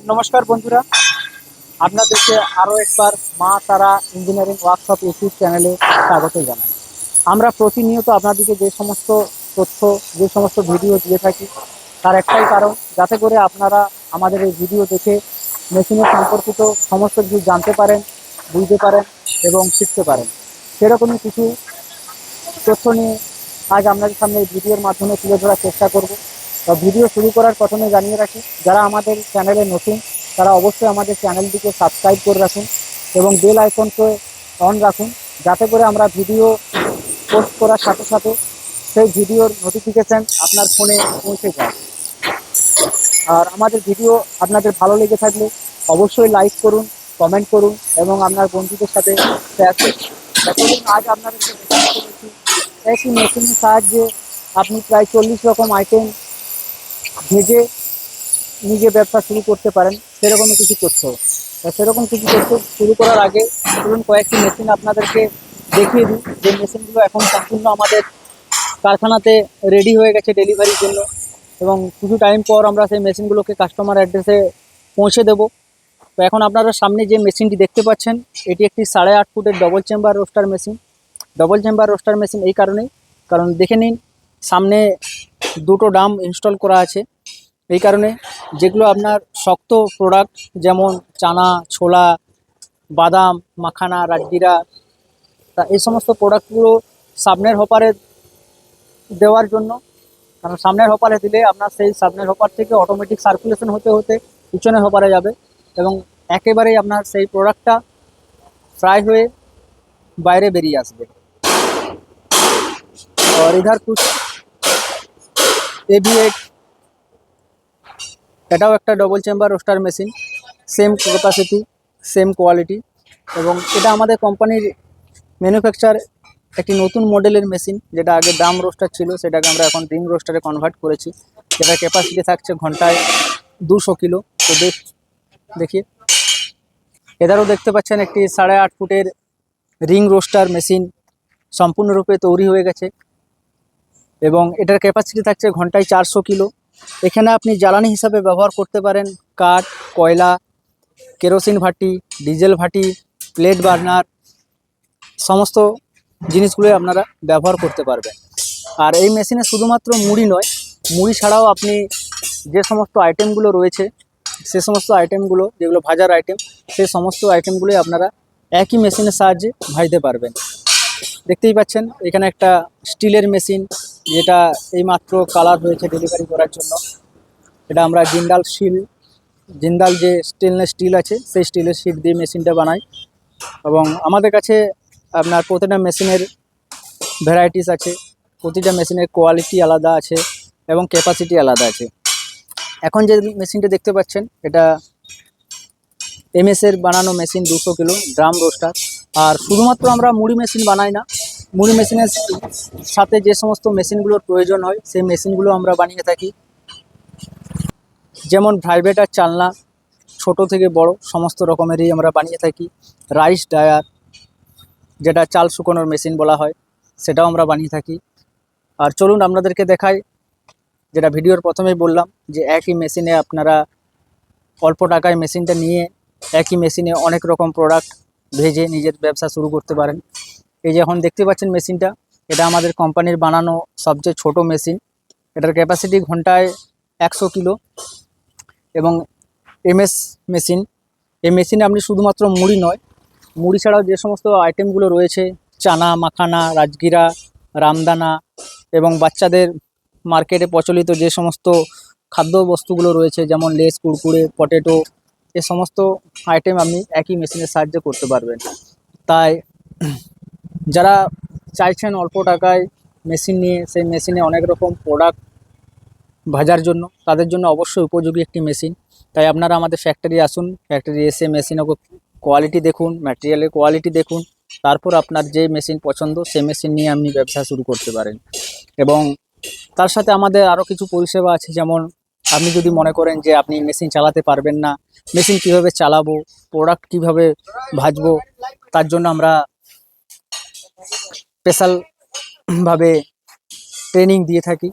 নমস্কার বন্ধুরা। আপনাদেরকে আরও একবার মা তারা ইঞ্জিনিয়ারিং ওয়ার্কশপ ইউটিউব চ্যানেলে স্বাগত জানাই। আমরা প্রতিনিয়ত আপনাদেরকে যে সমস্ত তথ্য, যে সমস্ত ভিডিও দিয়ে থাকি, তার একটাই কারণ, যাতে করে আপনারা আমাদের এই ভিডিও দেখে মেশিনের সম্পর্কিত সমস্ত কিছু জানতে পারেন, বুঝতে পারেন এবং শিখতে পারেন। সেরকমই কিছু তথ্য নিয়ে আজ আপনাদের সামনে এই ভিডিওর মাধ্যমে তুলে ধরার চেষ্টা করব। ভিডিও শুরু করার প্রথমে জানিয়ে রাখি, যারা আমাদের চ্যানেলে নতুন, তারা অবশ্যই আমাদের চ্যানেলটিকে সাবস্ক্রাইব করে রাখুন এবং বেল আইকনকে অন রাখুন, যাতে করে আমরা ভিডিও পোস্ট করার সাথে সাথে সেই ভিডিওর নোটিফিকেশান আপনার ফোনে পৌঁছে যায়। আর আমাদের ভিডিও আপনাদের ভালো লেগে থাকলে অবশ্যই লাইক করুন কমেন্ট করুন এবং আপনার বন্ধুদের সাথে আজ আপনাদেরকে একই মেশিনের সাহায্যে আপনি প্রায় চল্লিশ রকম আইটেম ভেজে নিজে ব্যবসা শুরু করতে পারেন, সেরকমই কিছু তথ্য সেরকম কিছু তথ্য শুরু করার আগে ধরুন কয়েকটি মেশিন আপনাদেরকে দেখিয়ে দিই। যে মেশিনগুলো এখন সম্পূর্ণ আমাদের কারখানাতে রেডি হয়ে গেছে ডেলিভারির জন্য এবং কিছু টাইম পর আমরা সেই মেশিনগুলোকে কাস্টমার অ্যাড্রেসে পৌঁছে দেবো। তো এখন আপনারা সামনে যে মেশিনটি দেখতে পাচ্ছেন, এটি একটি সাড়ে আট ফুটের double chamber roaster machine double chamber roaster machine এই কারণেই। কারণ দেখে নিন, সামনে দুটো ডাম ইনস্টল করা আছে এই কারণে যেগুলো আপনার শক্ত প্রোডাক্ট যেমন চানা ছোলা বাদাম মাখানা রাজগিরা তা এই সমস্ত প্রোডাক্টগুলো সামনের হপারে দেওয়ার জন্য কারণ সামনের হপারে দিলে আপনার সেই সামনের হপার থেকে অটোমেটিক সার্কুলেশন হতে হতে পিছনের হপারে যাবে এবং একেবারেই আপনার সেই প্রোডাক্টটা ফ্রাই হয়ে বাইরে বেরিয়ে আসবে और इधर कुछ এভি এটাও একটা double chamber roaster machine same capacity same quality এবং এটা আমাদের কোম্পানির ম্যানুফ্যাকচার একটি নতুন মডেলের মেশিন যেটা আগে দাম রোস্টার ছিল, সেটাকে আমরা এখন রিং রোস্টারে কনভার্ট করেছি। যেটা ক্যাপাসিটি থাকছে ঘন্টায় দুশো কিলো। তো দেখ দেখি। এদারও দেখতে পাচ্ছেন একটি সাড়ে আট ফুটের রিং রোস্টার মেশিন সম্পূর্ণরূপে তৈরি হয়ে গেছে। এবং এটার ক্যাপাসিটি থাকছে ঘন্টায় চারশো কিলো। এখানে আপনি জ্বালানি হিসাবে ব্যবহার করতে পারেন কাঠ, কয়লা, কেরোসিন ভাটি, ডিজেল ভাটি, প্লেট বার্নার, সমস্ত জিনিসগুলোই আপনারা ব্যবহার করতে পারবেন। আর এই মেশিনে শুধুমাত্র মুড়ি নয়, মুড়ি ছাড়াও আপনি যে সমস্ত আইটেমগুলো রয়েছে, সে সমস্ত আইটেমগুলো যেগুলো ভাজার আইটেম সেই সমস্ত আইটেমগুলোই আপনারা একই মেশিনের সাহায্যে ভাজতে পারবেন। দেখতেই পাচ্ছেন, এখানে একটা স্টিলের মেশিন যেটা এইমাত্র কালার হয়েছে ডেলিভারি করার জন্য। এটা আমরা জিন্দাল স্টিল জিন্দাল যে স্টেনলেস স্টিল আছে, সেই স্টিলের শিট দিয়ে মেশিনটা বানাই। এবং আমাদের কাছে আপনার প্রতিটা মেশিনের ভ্যারাইটিস আছে, প্রতিটা মেশিনের কোয়ালিটি আলাদা আছে এবং ক্যাপাসিটি আলাদা আছে। এখন যে মেশিনটা দেখতে পাচ্ছেন, এটা এমএসের বানানো মেশিন দুশো কিলো ড্রাম রোস্টার আর শুধুমাত্র আমরা মুড়ি মেশিন বানাই না মুড়ি মেশিনের সাথে যে সমস্ত মেশিনগুলোর প্রয়োজন হয়, সেই মেশিনগুলো আমরা বানিয়ে থাকি। যেমন ভাইব্রেটার চালনা, ছোট থেকে বড়, সমস্ত রকমেরই আমরা বানিয়ে থাকি। রাইস ডায়ার যেটা চাল শুকোনোর মেশিন বলা হয়, সেটাও আমরা বানিয়ে থাকি। আর চলুন আপনাদেরকে দেখাই, যেটা ভিডিওর প্রথমেই বললাম, যে একই মেশিনে আপনারা অল্প টাকায় মেশিনটা নিয়ে, একই মেশিনে অনেক রকম প্রোডাক্ট ভেজে নিজের ব্যবসা শুরু করতে পারেন। এই যে এখন দেখতে পাচ্ছেন মেশিনটা, এটা আমাদের কোম্পানির বানানো সবচেয়ে ছোট মেশিন। এটার ক্যাপাসিটি ঘন্টায় একশো কিলো এবং এমএস মেশিন। এই মেশিনে আপনি শুধুমাত্র মুড়ি নয়, মুড়ি ছাড়াও যে সমস্ত আইটেমগুলো রয়েছে, চানা, মাখানা, রাজগিরা, রামদানা এবং বাচ্চাদের মার্কেটে প্রচলিত যে সমস্ত খাদ্য বস্তুগুলো রয়েছে, যেমন লেস কুড়কুড়ে পটেটো এ সমস্ত আইটেম আপনি একই মেশিনের সাহায্যে করতে পারবেন। তাই যারা চাইছেন অল্প টাকায় মেশিন নিয়ে, সেই মেশিনে অনেক রকম প্রোডাক্ট ভাজার জন্য, তাদের জন্য অবশ্যই উপযোগী একটি মেশিন। তাই আপনারা আমাদের ফ্যাক্টরি আসুন ফ্যাক্টরি এসে মেশিনের কোয়ালিটি দেখুন ম্যাটেরিয়ালের কোয়ালিটি দেখুন, তারপর আপনার যে মেশিন পছন্দ, সেই মেশিন নিয়ে আপনি ব্যবসা শুরু করতে পারেন। এবং তার সাথে আমাদের আরও কিছু পরিষেবা আছে, যেমন আপনি যদি মনে করেন যে আপনি মেশিন চালাতে পারবেন না, মেশিন কীভাবে চালাবো প্রোডাক্ট কীভাবে ভাজবো, তার জন্য আমরা স্পেশাল ভাবে ট্রেনিং দিয়ে থাকি।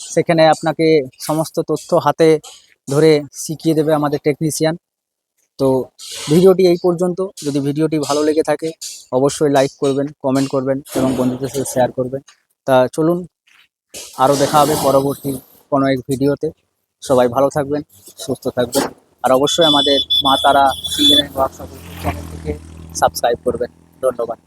সেখানে আপনাকে সমস্ত তথ্য হাতে ধরে শিখিয়ে দেবে আমাদের টেকনিশিয়ান তো ভিডিওটি এই পর্যন্ত। যদি ভিডিওটি ভালো লেগে থাকে, অবশ্যই লাইক করবেন কমেন্ট করবেন এবং বন্ধুদের সাথে শেয়ার করবেন। তা চলুন আরও দেখা হবে পরবর্তী কোনো এক ভিডিওতে। সবাই ভালো থাকবেন, সুস্থ থাকবেন। আর অবশ্যই আমাদের মা তারা ইঞ্জিনিয়ারিং ওয়ার্কশপ চ্যানেলটিকে সাবস্ক্রাইব করবেন। ধন্যবাদ।